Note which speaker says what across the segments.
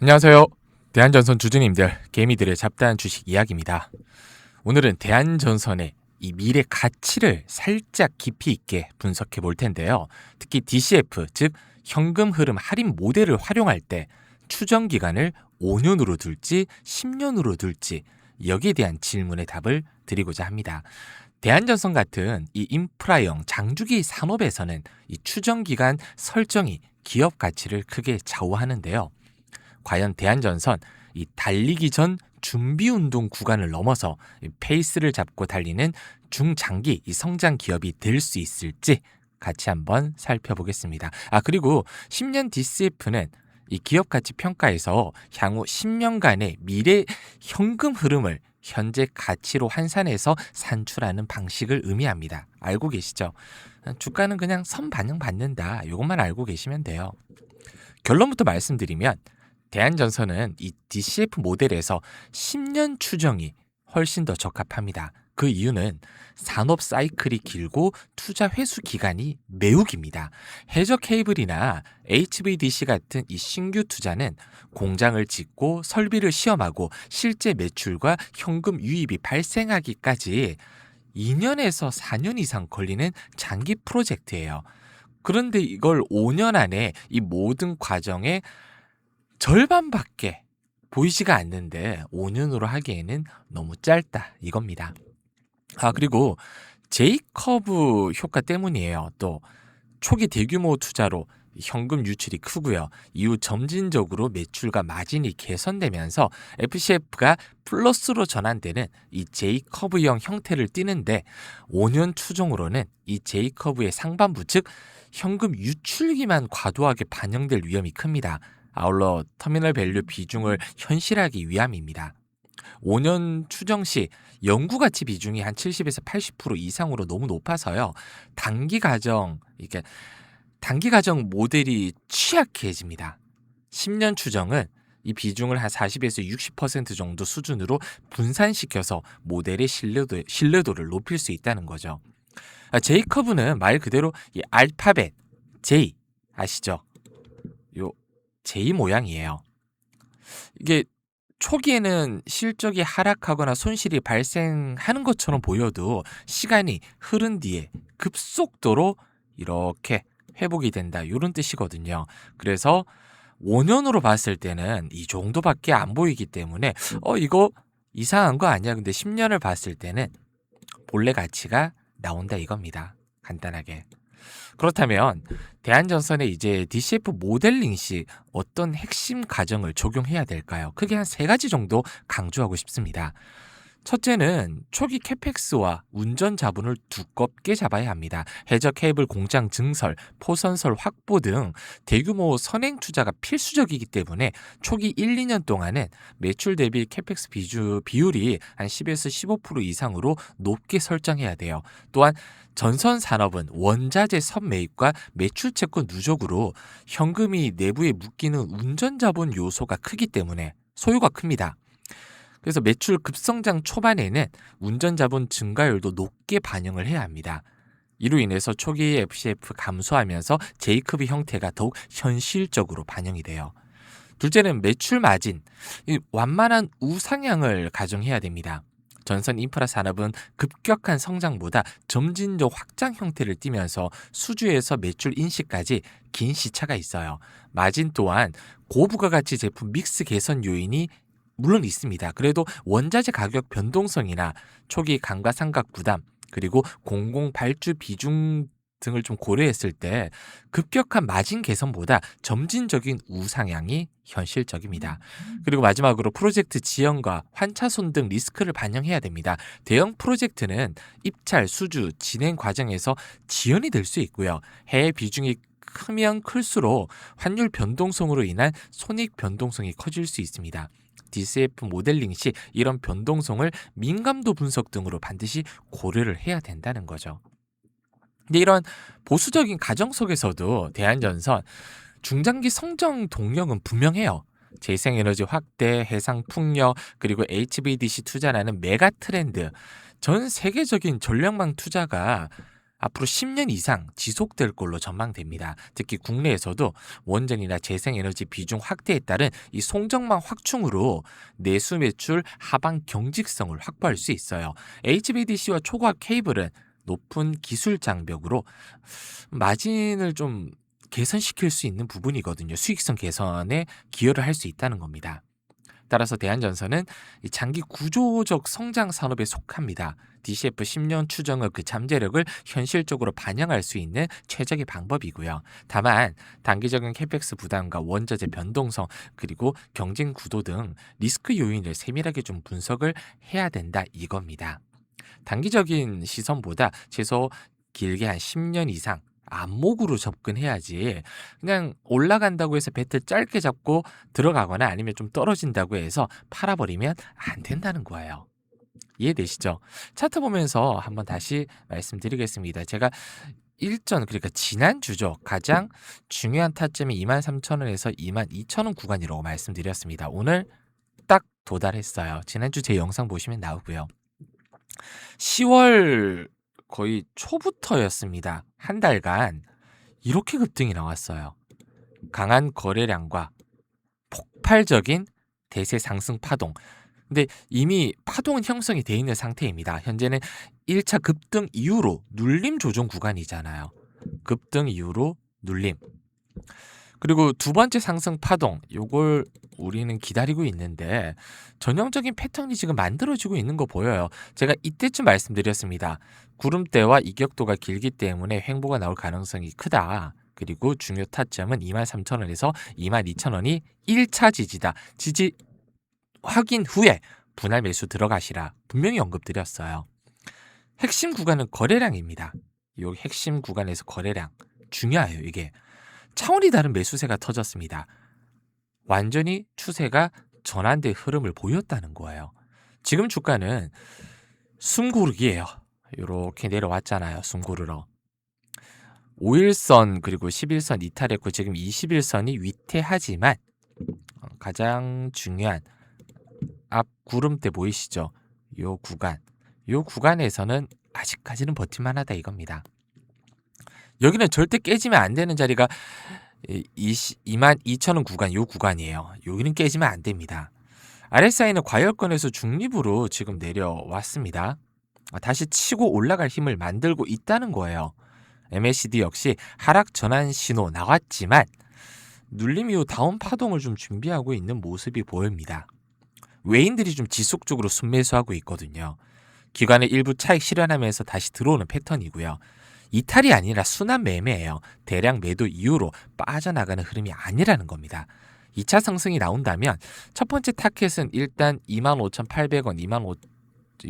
Speaker 1: 안녕하세요. 대한전선 주주님들, 개미들의 잡다한 주식 이야기입니다. 오늘은 대한전선의 이 미래 가치를 살짝 깊이 있게 분석해 볼 텐데요. 특히 DCF, 즉 현금 흐름 할인 모델을 활용할 때 추정 기간을 5년으로 둘지 10년으로 둘지 여기에 대한 질문의 답을 드리고자 합니다. 대한전선 같은 이 인프라형 장주기 산업에서는 이 추정 기간 설정이 기업 가치를 크게 좌우하는데요. 과연 대한전선 이 달리기 전 준비 운동 구간을 넘어서 페이스를 잡고 달리는 중장기 이 성장 기업이 될 수 있을지 같이 한번 살펴보겠습니다. 아 그리고 10년 DCF는 이 기업 가치 평가에서 향후 10년간의 미래 현금 흐름을 현재 가치로 환산해서 산출하는 방식을 의미합니다. 알고 계시죠? 주가는 그냥 선 반영 받는다. 이것만 알고 계시면 돼요. 결론부터 말씀드리면 대한전선은 이 DCF 모델에서 10년 추정이 훨씬 더 적합합니다. 그 이유는 산업 사이클이 길고 투자 회수 기간이 매우 깁니다. 해저 케이블이나 HVDC 같은 이 신규 투자는 공장을 짓고 설비를 시험하고 실제 매출과 현금 유입이 발생하기까지 2년에서 4년 이상 걸리는 장기 프로젝트예요. 그런데 이걸 5년 안에 이 모든 과정에 절반밖에 보이지가 않는데 5년으로 하기에는 너무 짧다 이겁니다. 아 그리고 제이커브 효과 때문이에요. 또 초기 대규모 투자로 현금 유출이 크고요. 이후 점진적으로 매출과 마진이 개선되면서 FCF가 플러스로 전환되는 이 J커브형 형태를 띠는데 5년 추종으로는 이 J커브의 상반부 즉 현금 유출기만 과도하게 반영될 위험이 큽니다. 아울러 터미널 밸류 비중을 현실하기 위함입니다. 5년 추정 시 연구 가치 비중이 한 70에서 80% 이상으로 너무 높아서요. 단기 가정 이게 단기 가정 모델이 취약해집니다. 10년 추정은 이 비중을 한 40에서 60% 정도 수준으로 분산시켜서 모델의 신뢰도, 신뢰도를 높일 수 있다는 거죠. 아, 제이커브는 말 그대로 이 알파벳 J 아시죠? 요 J 모양이에요. 이게 초기에는 실적이 하락하거나 손실이 발생하는 것처럼 보여도 시간이 흐른 뒤에 급속도로 이렇게 회복이 된다. 이런 뜻이거든요. 그래서 5년으로 봤을 때는 이 정도밖에 안 보이기 때문에 어 이거 이상한 거 아니야. 근데 10년을 봤을 때는 본래 가치가 나온다 이겁니다. 간단하게. 그렇다면 대한전선의 이제 DCF 모델링 시 어떤 핵심 과정을 적용해야 될까요? 크게 한 세 가지 정도 강조하고 싶습니다. 첫째는 초기 캐펙스와 운전 자본을 두껍게 잡아야 합니다. 해저 케이블 공장 증설, 포선설 확보 등 대규모 선행 투자가 필수적이기 때문에 초기 1, 2년 동안은 매출 대비 캐펙스 비주, 비율이 한 10에서 15% 이상으로 높게 설정해야 돼요. 또한 전선 산업은 원자재 선매입과 매출 채권 누적으로 현금이 내부에 묶이는 운전 자본 요소가 크기 때문에 소요가 큽니다. 그래서 매출 급성장 초반에는 운전 자본 증가율도 높게 반영을 해야 합니다. 이로 인해서 초기 FCF 감소하면서 J컵의 형태가 더욱 현실적으로 반영이 돼요. 둘째는 매출 마진, 완만한 우상향을 가정해야 됩니다. 전선 인프라 산업은 급격한 성장보다 점진적 확장 형태를 띠면서 수주에서 매출 인식까지 긴 시차가 있어요. 마진 또한 고부가가치 제품 믹스 개선 요인이 물론 있습니다. 그래도 원자재 가격 변동성이나 초기 감가 상각 부담 그리고 공공 발주 비중 등을 좀 고려했을 때 급격한 마진 개선보다 점진적인 우상향이 현실적입니다. 그리고 마지막으로 프로젝트 지연과 환차손 등 리스크를 반영해야 됩니다. 대형 프로젝트는 입찰, 수주, 진행 과정에서 지연이 될 수 있고요. 해외 비중이 크면 클수록 환율 변동성으로 인한 손익 변동성이 커질 수 있습니다. DCF 모델링 시 이런 변동성을 민감도 분석 등으로 반드시 고려를 해야 된다는 거죠. 근데 이런 보수적인 가정 속에서도 대한전선 중장기 성장 동력은 분명해요. 재생에너지 확대, 해상 풍력, 그리고 HVDC 투자라는 메가 트렌드, 전 세계적인 전력망 투자가 앞으로 10년 이상 지속될 걸로 전망됩니다. 특히 국내에서도 원전이나 재생에너지 비중 확대에 따른 이 송정망 확충으로 내수 매출 하방 경직성을 확보할 수 있어요. HVDC와 초과학 케이블은 높은 기술 장벽으로 마진을 좀 개선시킬 수 있는 부분이거든요. 수익성 개선에 기여를 할 수 있다는 겁니다. 따라서 대한전선은 이 장기 구조적 성장 산업에 속합니다. DCF 10년 추정의 그 잠재력을 현실적으로 반영할 수 있는 최적의 방법이고요. 다만 단기적인 캐펙스 부담과 원자재 변동성 그리고 경쟁 구도 등 리스크 요인을 세밀하게 좀 분석을 해야 된다 이겁니다. 단기적인 시선보다 최소 길게 한 10년 이상 안목으로 접근해야지 그냥 올라간다고 해서 배트 짧게 잡고 들어가거나 아니면 좀 떨어진다고 해서 팔아버리면 안 된다는 거예요. 이해되시죠? 차트 보면서 한번 다시 말씀드리겠습니다. 제가 일전 그러니까 지난주죠. 가장 중요한 타점이 23,000원에서 22,000원 구간이라고 말씀드렸습니다. 오늘 딱 도달했어요. 지난주 제 영상 보시면 나오고요. 10월 거의 초부터였습니다. 한 달간 이렇게 급등이 나왔어요. 강한 거래량과 폭발적인 대세 상승 파동. 근데 이미 파동은 형성이 돼 있는 상태입니다. 현재는 1차 급등 이후로 눌림 조정 구간이잖아요. 급등 이후로 눌림. 그리고 두 번째 상승 파동, 요걸 우리는 기다리고 있는데 전형적인 패턴이 지금 만들어지고 있는 거 보여요. 제가 이때쯤 말씀드렸습니다. 구름대와 이격도가 길기 때문에 횡보가 나올 가능성이 크다. 그리고 중요 타점은 23,000원에서 22,000원이 1차 지지다. 지지 확인 후에 분할 매수 들어가시라. 분명히 언급드렸어요. 핵심 구간은 거래량입니다. 이 핵심 구간에서 거래량 중요해요. 이게 차원이 다른 매수세가 터졌습니다. 완전히 추세가 전환된 흐름을 보였다는 거예요. 지금 주가는 숨고르기예요. 이렇게 내려왔잖아요. 숨고르러. 5일선 그리고 11선 이탈했고 지금 21선이 위태하지만 어, 가장 중요한 앞 구름대 보이시죠? 요 구간. 요 구간에서는 아직까지는 버틸만하다 이겁니다. 여기는 절대 깨지면 안 되는 자리가 2만 2천원 구간 요 구간이에요. 여기는 깨지면 안 됩니다. RSI는 과열권에서 중립으로 지금 내려왔습니다. 아, 다시 치고 올라갈 힘을 만들고 있다는 거예요. MACD 역시 하락 전환 신호 나왔지만 눌림 이후 다운 파동을 좀 준비하고 있는 모습이 보입니다. 외인들이 좀 지속적으로 순매수하고 있거든요. 기관의 일부 차익 실현하면서 다시 들어오는 패턴이고요. 이탈이 아니라 순환 매매예요. 대량 매도 이후로 빠져나가는 흐름이 아니라는 겁니다. 2차 상승이 나온다면 첫 번째 타켓은 일단 25,800원, 25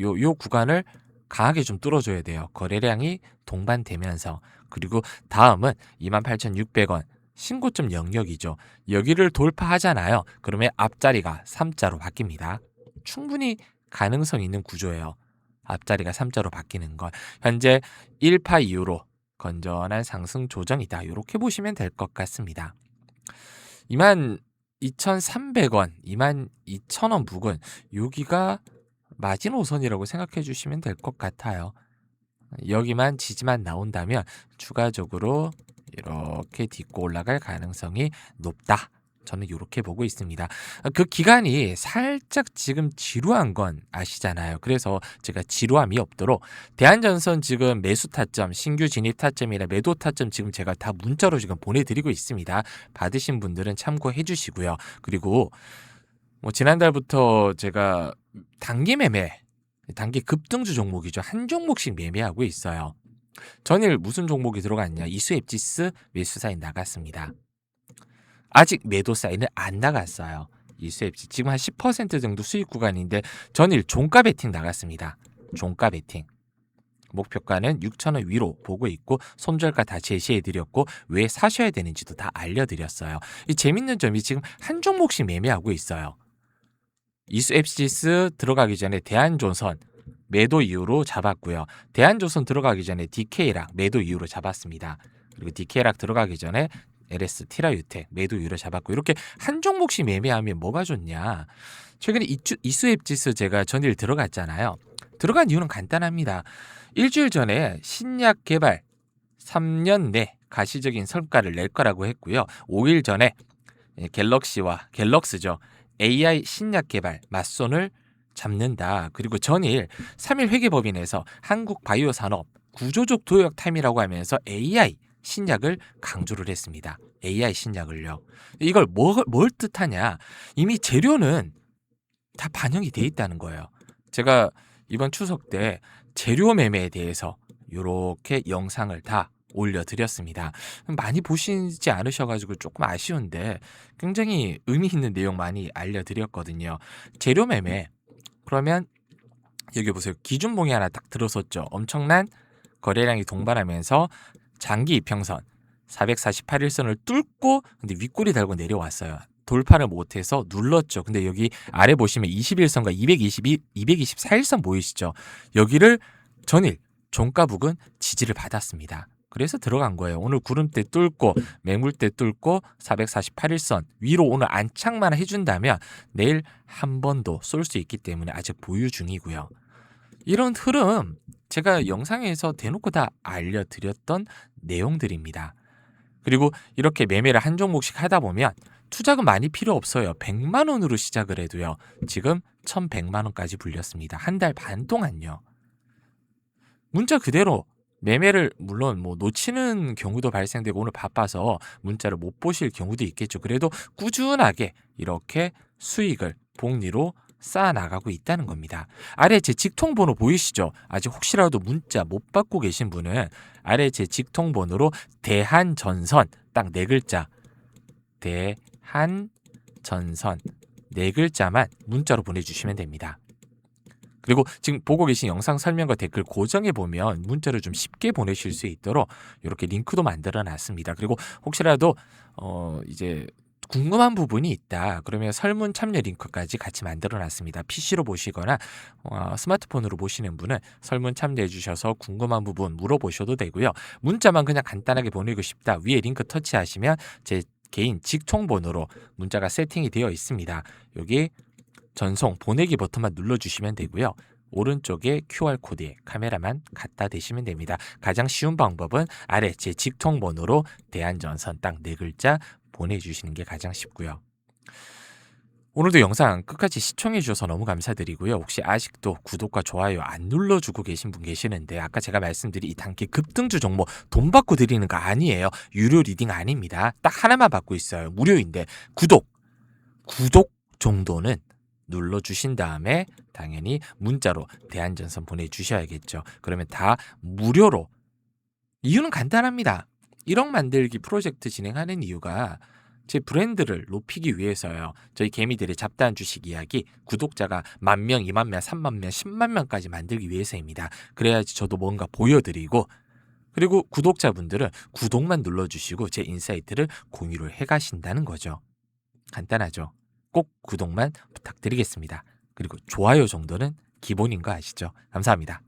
Speaker 1: 요, 요 구간을 강하게 좀 뚫어줘야 돼요. 거래량이 동반되면서 그리고 다음은 28,600원 신고점 영역이죠. 여기를 돌파하잖아요. 그러면 앞자리가 3자로 바뀝니다. 충분히 가능성 있는 구조예요. 앞자리가 3자로 바뀌는 것. 현재 1파 이후로 건전한 상승 조정이다. 이렇게 보시면 될 것 같습니다. 2만 2,300원, 2만 2,000원 부근 여기가 마지노선이라고 생각해 주시면 될 것 같아요. 여기만 지지만 나온다면 추가적으로 이렇게 딛고 올라갈 가능성이 높다. 저는 이렇게 보고 있습니다. 그 기간이 살짝 지금 지루한 건 아시잖아요. 그래서 제가 지루함이 없도록 대한전선 지금 매수 타점, 신규 진입 타점이나 매도 타점 지금 제가 다 문자로 지금 보내드리고 있습니다. 받으신 분들은 참고해 주시고요. 그리고 뭐 지난달부터 제가 단기 매매, 단기 급등주 종목이죠. 한 종목씩 매매하고 있어요. 전일 무슨 종목이 들어갔냐? 이수 앱지스 매수 사인 나갔습니다. 아직 매도 사인은 안 나갔어요. 이수 앱지 지금 한 10% 정도 수익 구간인데 전일 종가 베팅 나갔습니다. 종가 베팅. 목표가는 6천원 위로 보고 있고 손절가 다 제시해 드렸고 왜 사셔야 되는지도 다 알려드렸어요. 이 재밌는 점이 지금 한 종목씩 매매하고 있어요. 이수 앱시스 들어가기 전에 대한조선 매도 이후로 잡았고요. 대한조선 들어가기 전에 DK락 매도 이후로 잡았습니다. 그리고 DK락 들어가기 전에 LS 티라유텍 매도 이후로 잡았고 이렇게 한 종목씩 매매하면 뭐가 좋냐? 최근에 이수, 이수앱지수 제가 전일 들어갔잖아요. 들어간 이유는 간단합니다. 일주일 전에 신약 개발 3년 내 가시적인 성과를 낼 거라고 했고요. 5일 전에 예, 갤럭시와 갤럭스죠. AI 신약 개발 맞손을 잡는다. 그리고 전일 3일 회계법인에서 한국 바이오 산업 구조적 도약 타임이라고 하면서 AI 신약을 강조를 했습니다. AI 신약을요. 이걸 뭘, 뭘 뜻하냐? 이미 재료는 다 반영이 돼 있다는 거예요. 제가 이번 추석 때 재료 매매에 대해서 이렇게 영상을 다 올려드렸습니다. 많이 보시지 않으셔가지고 조금 아쉬운데 굉장히 의미 있는 내용 많이 알려드렸거든요. 재료 매매 그러면 여기 보세요. 기준봉이 하나 딱 들어섰죠. 엄청난 거래량이 동반하면서 장기 이평선 448일선을 뚫고 근데 윗골이 달고 내려왔어요. 돌파를 못해서 눌렀죠. 근데 여기 아래 보시면 21선과 222, 224일선 보이시죠? 여기를 전일 종가 북은 지지를 받았습니다. 그래서 들어간 거예요. 오늘 구름대 뚫고 매물대 뚫고 448일선 위로 오늘 안착만 해준다면 내일 한 번 더 쏠 수 있기 때문에 아직 보유 중이고요. 이런 흐름 제가 영상에서 대놓고 다 알려드렸던 내용들입니다. 그리고 이렇게 매매를 한 종목씩 하다 보면 투자금 많이 필요 없어요. 100만 원으로 시작을 해도요. 지금 1100만 원까지 불렸습니다. 한 달 반 동안요. 문자 그대로 매매를 물론 뭐 놓치는 경우도 발생되고 오늘 바빠서 문자를 못 보실 경우도 있겠죠. 그래도 꾸준하게 이렇게 수익을 복리로 쌓아 나가고 있다는 겁니다. 아래 제 직통 번호 보이시죠? 아직 혹시라도 문자 못 받고 계신 분은 아래 제 직통 번호로 대한전선 딱 네 글자 대한전선 네 글자만 문자로 보내주시면 됩니다. 그리고 지금 보고 계신 영상 설명과 댓글 고정해 보면 문자를 좀 쉽게 보내실 수 있도록 이렇게 링크도 만들어 놨습니다. 그리고 혹시라도 어 이제 궁금한 부분이 있다. 그러면 설문 참여 링크까지 같이 만들어 놨습니다. PC로 보시거나 어, 스마트폰으로 보시는 분은 설문 참여해 주셔서 궁금한 부분 물어보셔도 되고요. 문자만 그냥 간단하게 보내고 싶다. 위에 링크 터치하시면 제 개인 직통 번호로 문자가 세팅이 되어 있습니다. 여기 전송 보내기 버튼만 눌러 주시면 되고요. 오른쪽에 QR코드에 카메라만 갖다 대시면 됩니다. 가장 쉬운 방법은 아래 제 직통번호로 대한전선 딱 네 글자 보내주시는 게 가장 쉽고요. 오늘도 영상 끝까지 시청해 주셔서 너무 감사드리고요. 혹시 아직도 구독과 좋아요 안 눌러주고 계신 분 계시는데 아까 제가 말씀드린 이 단기 급등주 종목 돈 받고 드리는 거 아니에요. 유료 리딩 아닙니다. 딱 하나만 받고 있어요. 무료인데 구독 구독 정도는 눌러주신 다음에 당연히 문자로 대한전선 보내주셔야겠죠. 그러면 다 무료로 이유는 간단합니다. 1억 만들기 프로젝트 진행하는 이유가 제 브랜드를 높이기 위해서요. 저희 개미들의 잡다한 주식 이야기 구독자가 만 명, 2만 명, 3만 명, 10만 명까지 만들기 위해서입니다. 그래야지 저도 뭔가 보여드리고 그리고 구독자분들은 구독만 눌러주시고 제 인사이트를 공유를 해가신다는 거죠. 간단하죠. 꼭 구독만 부탁드리겠습니다. 그리고 좋아요 정도는 기본인 거 아시죠? 감사합니다.